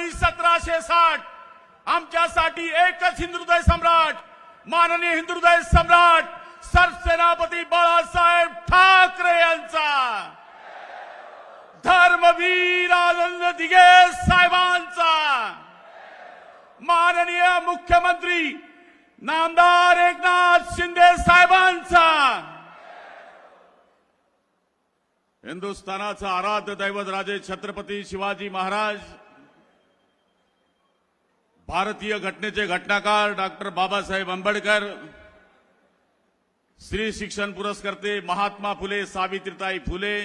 आमच्यासाठी सतराशे साठ. आमच्यासाठी एकच हिंदुदय सम्राट माननीय हिंदुदय सम्राट सरसेनापती बाळासाहेब ठाकरे यांचा. धर्मवीर आनंद दिगे साहेबांचा. माननीय मुख्यमंत्री नामदार एकनाथ शिंदे साहेबांचा. हिंदुस्थानाचं आराध्य दैवत राजे छत्रपती शिवाजी महाराज भारतीय घटनेचे घटनाकार डॉक्टर बाबासाहेब आंबेडकर श्री शिक्षण पुरस्कर्ते महात्मा फुले सावित्रीताई फुले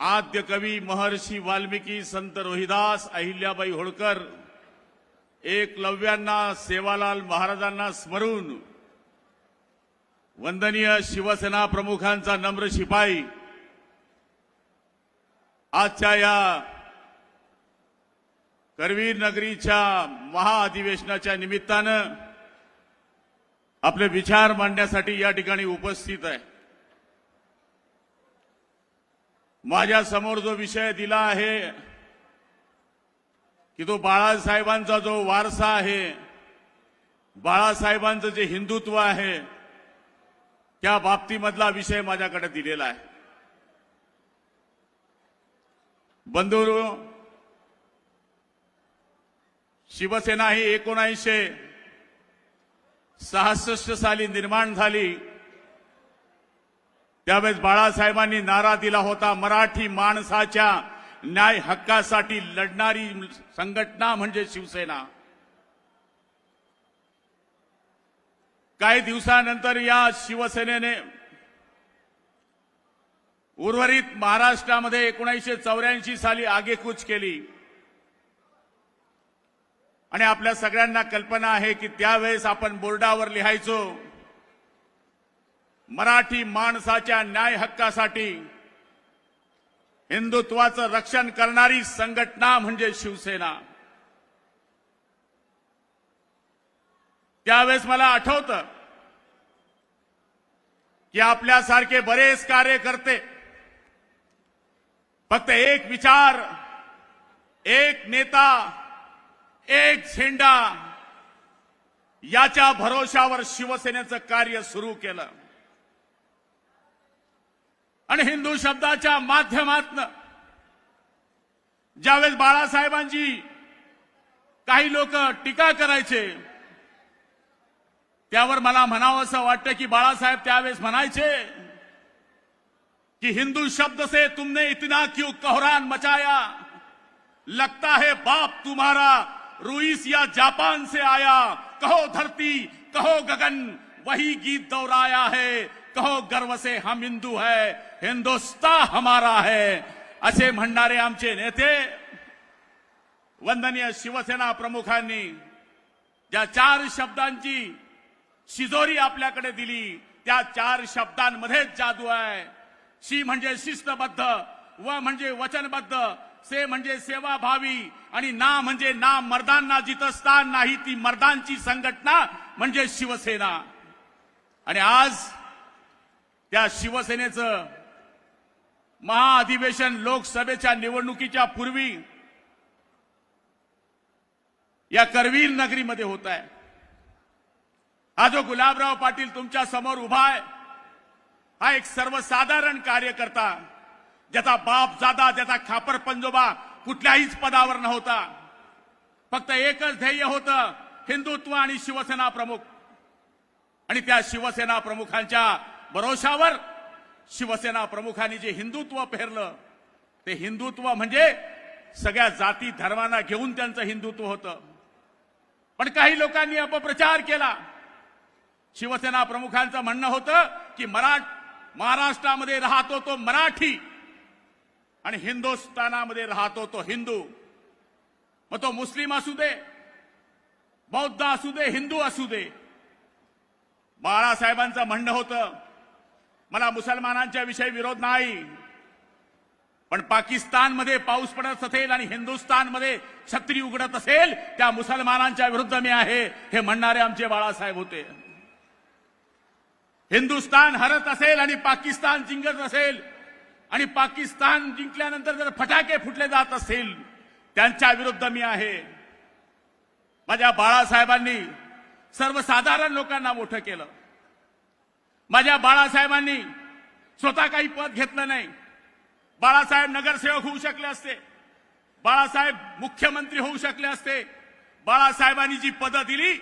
आद्य कवी महर्षी वाल्मिकी संत रोहिदास अहिल्याबाई होळकर एकलव्यांना सेवालाल महाराजांना स्मरून वंदनीय शिवसेना प्रमुखांचा नम्र शिपाई. आजच्या या करवीर नगरीच्या महाअधिवेशनाच्या निमित्तानं आपले विचार मांडण्यासाठी या ठिकाणी उपस्थित आहे. माझ्यासमोर जो विषय दिला आहे की तो बाळासाहेबांचा जो वारसा आहे बाळासाहेबांचं जे हिंदुत्व आहे त्या बाबतीमधला विषय माझ्याकडे दिलेला आहे. बंधू शिवसेना ही एकोणऐंशी सहासष्ट साली निर्माण झाली. त्यावेळेस बाळासाहेबांनी नारा दिला होता. मराठी माणसाच्या न्याय हक्कासाठी लढणारी संघटना म्हणजे शिवसेना. काही दिवसानंतर या शिवसेनेने उर्वरित महाराष्ट्रामध्ये एकोणीसशे चौऱ्याऐंशी साली आगेकूच केली. आणि आपल्या सगळ्यांना कल्पना आहे की त्यावेळेस आपण बोर्डावर लिहायचो मराठी माणसाच्या न्याय हक्कासाठी हिंदुत्वाचं रक्षण करणारी संघटना म्हणजे शिवसेना. त्यावेळेस मला आठवतं की आपल्यासारखे बरेच कार्यकर्ते फक्त एक विचार एक नेता एक झेंडा याच्या भरोशावर शिवसेनेचं कार्य सुरू केलं. आणि हिंदू शब्दाच्या माध्यमातनं ज्यावेळेस बाळासाहेबांची काही लोक टीका करायचे त्यावर मला म्हणावं असं वाटतं की बाळासाहेब त्यावेळेस म्हणायचे कि हिंदू शब्द से तुमने इतना क्यों कोहरान मचाया? लगता है बाप तुम्हारा रूस या जापान से आया। कहो धरती कहो गगन वही गीत दोहराया है। कहो गर्व से हम हिंदू है हिंदुस्तान हमारा है। असे म्हणणारे आमचे नेते वंदनीय शिवसेना प्रमुखांनी ज्या चार शब्दांची शिजोरी आपल्याकडे दिली त्या चार शब्दांमध्येच जादू आहे. शी म्हणजे शिस्तबद्ध व म्हणजे वचनबद्ध से म्हणजे सेवाभावी आणि ना म्हणजे ना मर्दांना जिथं स्थान नाही ती मर्दांची संघटना म्हणजे शिवसेना. आणि आज त्या शिवसेनेचं महाअधिवेशन लोकसभेच्या निवडणुकीच्या पूर्वी या करवीर नगरीमध्ये होत आहे. हा जो गुलाबराव पाटील तुमच्यासमोर उभा आहे हा एक सर्वसाधारण कार्यकर्ता ज्याचा बाप जादा ज्याचा खापर पंजोबा कुठल्याहीच पदावर नव्हता. फक्त एकच ध्येय होतं हिंदुत्व आणि शिवसेना प्रमुख. आणि त्या शिवसेना प्रमुखांच्या भरोशावर शिवसेना प्रमुखांनी जे हिंदुत्व पेरलं ते हिंदुत्व म्हणजे सगळ्या जाती धर्मांना घेऊन त्यांचं हिंदुत्व होतं. पण काही लोकांनी अपप्रचार केला. शिवसेना प्रमुखांचं म्हणणं होतं की मराठ महाराष्ट्रामध्ये राहतो तो मराठी. आणि हिंदुस्थानामध्ये राहतो तो हिंदू. मग तो मुस्लिम असू दे बौद्ध असू दे हिंदू असू दे. बाळासाहेबांचं म्हणणं होतं मला मुसलमानांच्या विषयी विरोध नाही. पण पाकिस्तानमध्ये पाऊस पडत असेल आणि हिंदुस्थानमध्ये छत्री उघडत असेल त्या मुसलमानांच्या विरुद्ध मी आहे हे म्हणणारे आमचे बाळासाहेब होते. हिंदुस्थान हरत असेल आणि पाकिस्तान जिंकत असेल आणि पाकिस्तान जिंकल्यानंतर जर फटाके फुटले जात असेल त्यांच्या विरुद्ध मी आहे. माझ्या बाळासाहेबांनी सर्वसाधारण लोकांना मोठं केलं. माझ्या बाळासाहेबांनी स्वतः काही पद घेतलं नाही. बाळासाहेब नगरसेवक होऊ शकले असते. बाळासाहेब मुख्यमंत्री होऊ शकले असते. बाळासाहेबांनी जी पदं दिली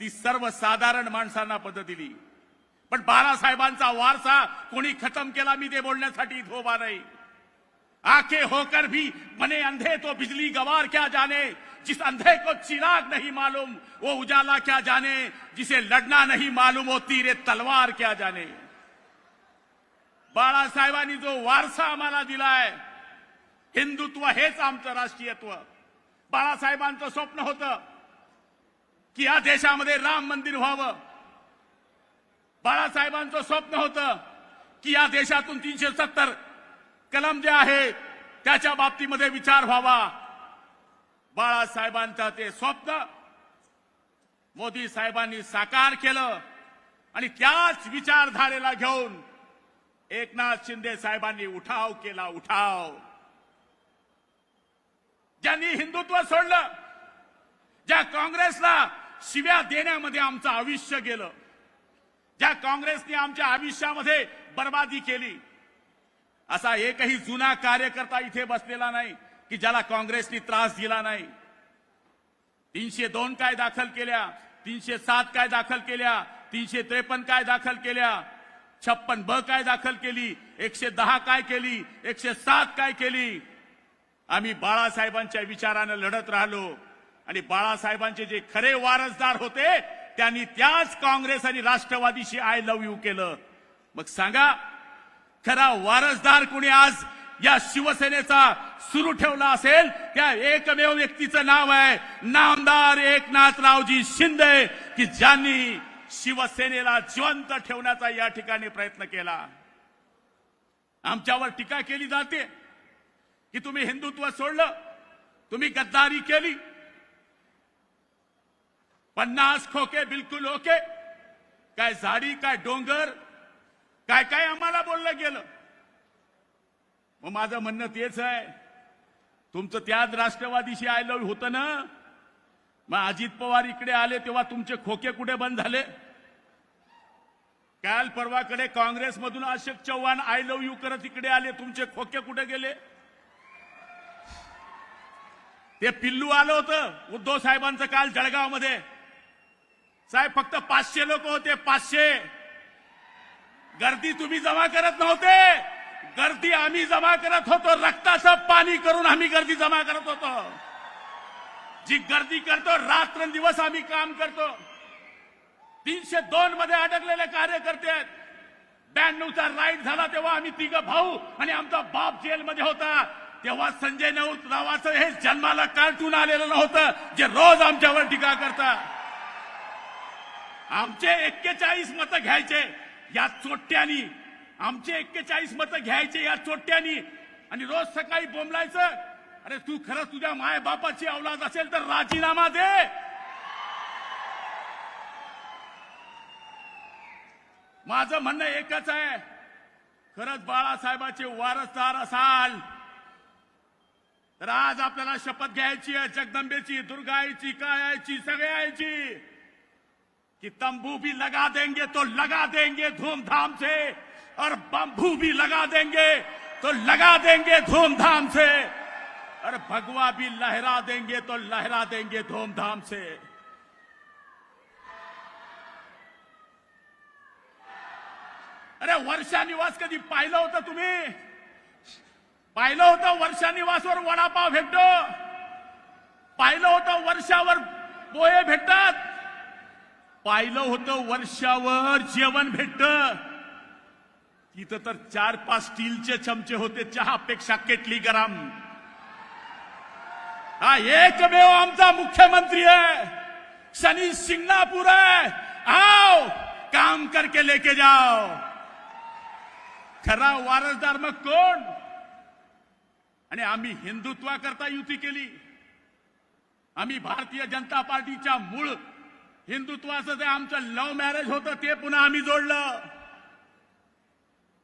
ती सर्वसाधारण माणसांना पदं दिली. पण बाळासाहेबांचा वारसा कोणी खतम केला मी ते बोलण्यासाठी धोबा उभा नाही. आखे होकर भी बने अंधे तो बिजली गवार क्या जाने? जिस अंधे को चिराग नहीं मालूम वो उजाला क्या जाने? जिसे लड़ना नहीं मालूम वो तीरे तलवार क्या जाने? बाळासाहेबांनी जो वारसा आम्हाला दिलाय हिंदुत्व हेच आमचं राष्ट्रीयत्व. बाळासाहेबांचं स्वप्न होतं की या देशामध्ये राम मंदिर व्हावं. बाळासाहेबांचं स्वप्न होतं की या देशातून तीनशे सत्तर कलम जे आहे त्याच्या बाबतीमध्ये विचार व्हावा. बाळासाहेबांचं ते स्वप्न मोदी साहेबांनी साकार केलं आणि त्याच विचारधारेला घेऊन एकनाथ शिंदे साहेबांनी उठाव केला उठाव. ज्यांनी हिंदुत्व सोडलं ज्या काँग्रेसला शिव्या देण्यामध्ये आमचं आयुष्य गेलं काँग्रेसने आमच्या आयुष्यामध्ये बर्बादी केली. असा एकही जुना कार्यकर्ता इथे बसलेला नाही की ज्याला काँग्रेसने त्रास दिला नाही. तीनशे दोन काय दाखल केल्या तीनशे सात काय दाखल केल्या तीनशे त्रेपन्न काय दाखल केल्या छप्पन ब काय दाखल केली एकशे दहा काय केली एकशे सात काय केली. आम्ही बाळासाहेबांच्या विचारानं लढत राहिलो आणि बाळासाहेबांचे जे खरे वारसदार होते त्यांनी त्याच काँग्रेस आणि राष्ट्रवादीशी आय लव्ह यू केलं. मग सांगा खरा वारसदार कोणी आज या शिवसेनेचा सुरू ठेवला असेल? त्या एकमेव व्यक्तीचं नाव आहे नामदार एकनाथरावजी शिंदे की ज्यांनी शिवसेनेला जिवंत ठेवण्याचा या ठिकाणी प्रयत्न केला. आमच्यावर टीका केली जाते की तुम्ही हिंदुत्व सोडलं तुम्ही गद्दारी केली पन्नास खोके बिलकुल ओके. काय झाडी काय डोंगर काय काय आम्हाला बोललं गेलं. मग माझं म्हणणं तेच आहे. तुमचं त्याच राष्ट्रवादीशी आय लव्ह होतं ना? मग अजित पवार इकडे आले तेव्हा तुमचे खोके कुठे बंद झाले? काल परवाकडे काँग्रेसमधून Ashok Chavan I love you करत इकडे आले तुमचे खोके कुठे गेले? ते पिल्लू आलं होतं उद्धव साहेबांचं काल जळगावमध्ये. साहेब फक्त पाचशे लोक होते पाचशे. गर्दी तुम्ही जमा करत नव्हते. गर्दी आम्ही जमा करत होतो. रक्ताचं पाणी करून आम्ही गर्दी जमा करत होतो. जी गर्दी करतो रात्रंदिवस आम्ही काम करतो. तीनशे दोन मध्ये अडकलेले कार्यकर्ते आहेत. ब्याण्णवचा राईट झाला तेव्हा आम्ही तिघ भाऊ आणि आमचा बाप जेलमध्ये होता. तेव्हा संजय नऊत नावाचं हे जन्माला कार्टून आलेलं नव्हतं जे रोज आमच्यावर टीका करतात. आमचे एक्केचाळीस मतं घ्यायचे या चोट्ट्यानी. आमचे एक्केचाळीस मतं घ्यायचे या चोट्ट्यानी. आणि रोज सकाळी बोंबलायचं. अरे तू खरं तुझ्या माय बापाची औलाद असेल तर राजीनामा दे. माझं म्हणणं एकच आहे. खरंच बाळासाहेबाचे वारसदार असाल. तर आज आपल्याला शपथ घ्यायची आहे. जगदंबेची दुर्गायची कायाची सगळ्यायची कि तंबू भी लगा देंगे तो लगा देंगे धूमधाम से, और बम्बू भी लगा देंगे तो लगा देंगे धूमधाम से, और भगवा भी लहरा देंगे तो लहरा देंगे धूमधाम से। अरे वर्षा निवास कधी पाहिलं होतं तुम्ही? पाहिलं होतं वर्षा निवासवर वडापाव भेटतो? पाहिलं होतं वर्षावर पोहे भेटतात? पाहिलं होतं वर्षावर जेवण भेटत. तिथं तर चार पाच स्टीलचे चमचे होते चहापेक्षा केटली गरम. हा एकमेव आमचा मुख्यमंत्री आहे. शनी सिंगणापूर आहे. आओ काम करके लेके जाओ. खरा वारसदार मग कोण? आणि आम्ही हिंदुत्वाकरता युती केली. आम्ही भारतीय जनता पार्टीच्या मूळ हिंदुत्वाचं जे आमचं लव्ह मॅरेज होतं ते पुन्हा आम्ही जोडलं.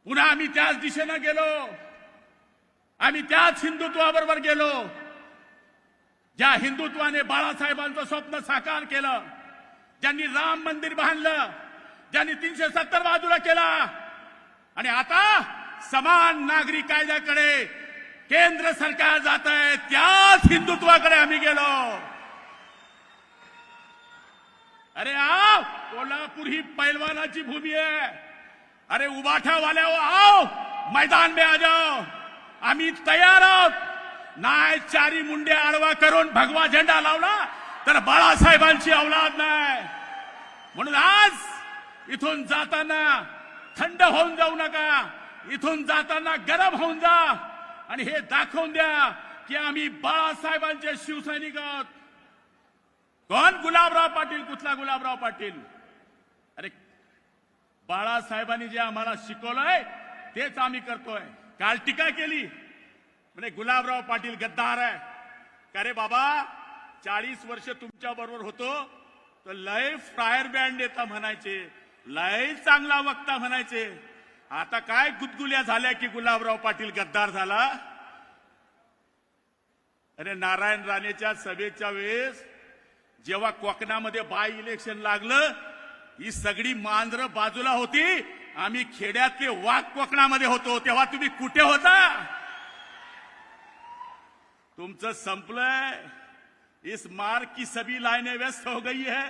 पुन्हा आम्ही त्याच दिशेनं गेलो. आम्ही त्याच हिंदुत्वाबरोबर गेलो. ज्या हिंदुत्वाने बाळासाहेबांचं स्वप्न साकार केलं ज्यांनी राम मंदिर बांधलं ज्यांनी तीनशे सत्तर बाजूला केला आणि आता समान नागरी कायद्याकडे केंद्र सरकार जात आहे त्याच हिंदुत्वाकडे आम्ही गेलो. अरे आओ कोल्हापूर ही पैलवानाची भूमी आहे. अरे उबाठा आओ मैदान में आ जाओ. आम्ही तयार आहोत. नाही चारी मुंडे आडवा करून भगवा झेंडा लावला तर बाळासाहेबांची औलाद नाही म्हणून आज इथून जाताना थंड होऊन जाऊ नका. इथून जाताना गरम होऊन जा. आणि हे दाखवून द्या की आम्ही बाळासाहेबांचे शिवसैनिक आहोत. कोण गुलाबराव पाटील? कुठला गुलाबराव पाटील? अरे बाळासाहेबांनी जे आम्हाला शिकवलंय तेच आम्ही करतोय. काल टीका केली. म्हणजे गुलाबराव पाटील गद्दार आहे. का रे बाबा चाळीस वर्ष तुमच्या बरोबर होतो तर लय फ्रायर बँड येता म्हणायचे. लय चांगला वक्ता म्हणायचे. आता काय गुदगुल्या झाल्या की गुलाबराव पाटील गद्दार झाला? अरे नारायण राणेच्या सभेच्या वेळेस जेव्हा कोकणामध्ये बाय इलेक्शन लागलं ही सगळी मांजरं बाजूला होती. आम्ही खेड्यातले वाघ कोकणामध्ये होतो. तेव्हा तुम्ही कुठे होता? तुमचं संपलंय. इस मार्ग की सभी लाइनें व्यस्त हो गई है.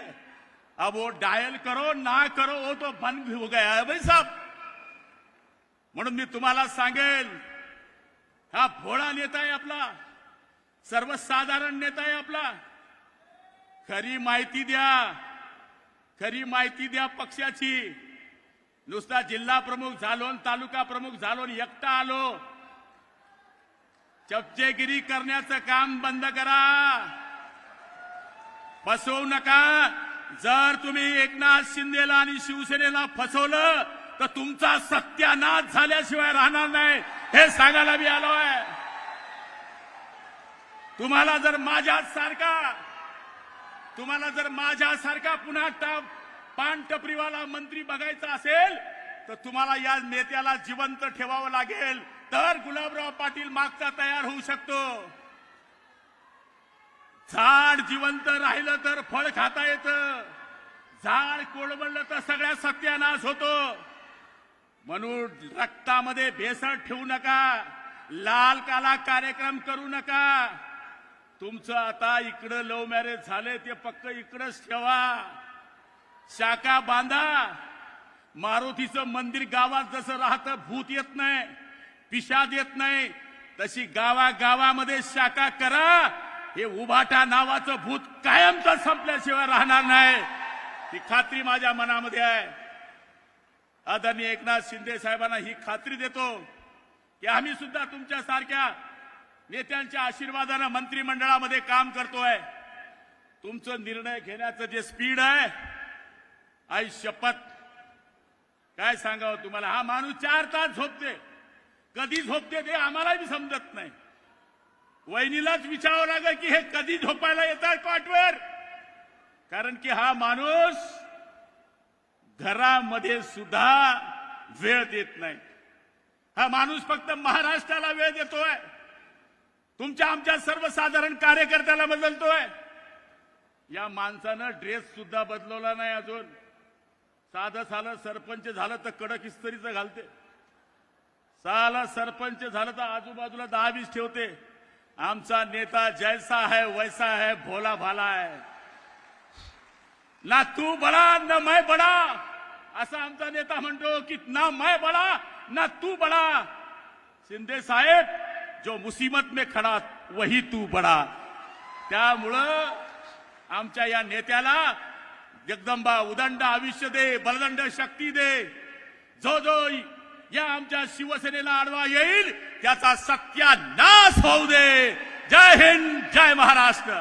अब वो डायल करो ना करो वो तो बंद हो गया है भाई साहब. म्हणून मी तुम्हाला सांगेल हा भोळा नेता आहे आपला. सर्वसाधारण नेता आहे आपला. खरी माहिती द्या. खरी माहिती द्या पक्षाची. नुसता जिल्हा प्रमुख झालो तालुका प्रमुख झालो एकटा आलो. चपचेगिरी करण्याचं काम बंद करा. फसवू नका. जर तुम्ही एकनाथ शिंदेला आणि शिवसेनेला फसवलं तर तुमचा सत्यानाश झाल्याशिवाय राहणार नाही. हे सांगायला मी आलो आहे तुम्हाला जर माझ्याच सारखा तुम्हाला जर माझ्यासारखा पुन्हा टा- पान टपरीवाला मंत्री बघायचा असेल तर तुम्हाला या नेत्याला जिवंत ठेवावं लागेल. तर गुलाबराव पाटील मागचा तयार होऊ शकतो. झाड जिवंत राहिलं तर फळ खाता येतं. झाड कोळवळलं तर सगळ्या सत्यानाश होतो. म्हणून रक्तामध्ये भेसळ ठेवू नका. लाल काला कार्यक्रम करू नका. तुमचं आता इकडं लव्ह मॅरेज झाले ते पक्क इकडंच ठेवा. शाखा बांधा. मारुतीचं मंदिर गावात जसं राहतं भूत येत नाही पिशाद येत नाही तशी गावागावामध्ये शाखा करा. हे उभाटा नावाचं भूत कायमचं संपल्याशिवाय राहणार नाही. ही खात्री माझ्या मनामध्ये आहे. आदरणीय एकनाथ शिंदे साहेबांना ही खात्री देतो की आम्ही सुद्धा तुमच्यासारख्या नेत्यांच्या आशीर्वादानं मंत्रिमंडळामध्ये काम करतोय. तुमचं निर्णय घेण्याचं जे स्पीड आहे आई शपथ. काय सांगावं तुम्हाला? हा माणूस चार तास झोपते. कधी झोपते ते आम्हालाही समजत नाही. वहिनीलाच विचारावं लागेल की हे कधी झोपायला येतात कॉटवर कारण की हा माणूस घरामध्ये सुद्धा वेळ देत नाही. हा माणूस फक्त महाराष्ट्राला वेळ देतोय. तुमच्या आमच्या सर्वसाधारण कार्यकर्त्याला बदलतोय. या माणसानं ड्रेस सुद्धा बदलवला नाही अजून. साधं सालं सरपंच झालं तर कडक इस्तरीचं घालते. साला सरपंच झालं तर आजूबाजूला दहा वीस ठेवते. आमचा नेता जैसा है वैसा है भोला भाला है. ना तू बडा न मैं बडा. असा आमचा नेता म्हणतो की ना मैं बडा ना तू बडा. शिंदे साहेब जो मुसीबत में खडा वही तू बडा। त्यामुळं आमच्या या नेत्याला जगदंबा उदंड आयुष्य दे बलदंड शक्ती दे. जो जो या आमच्या शिवसेनेला आडवा येईल त्याचा सत्यानाश होऊ दे. जय हिंद जय महाराष्ट्र.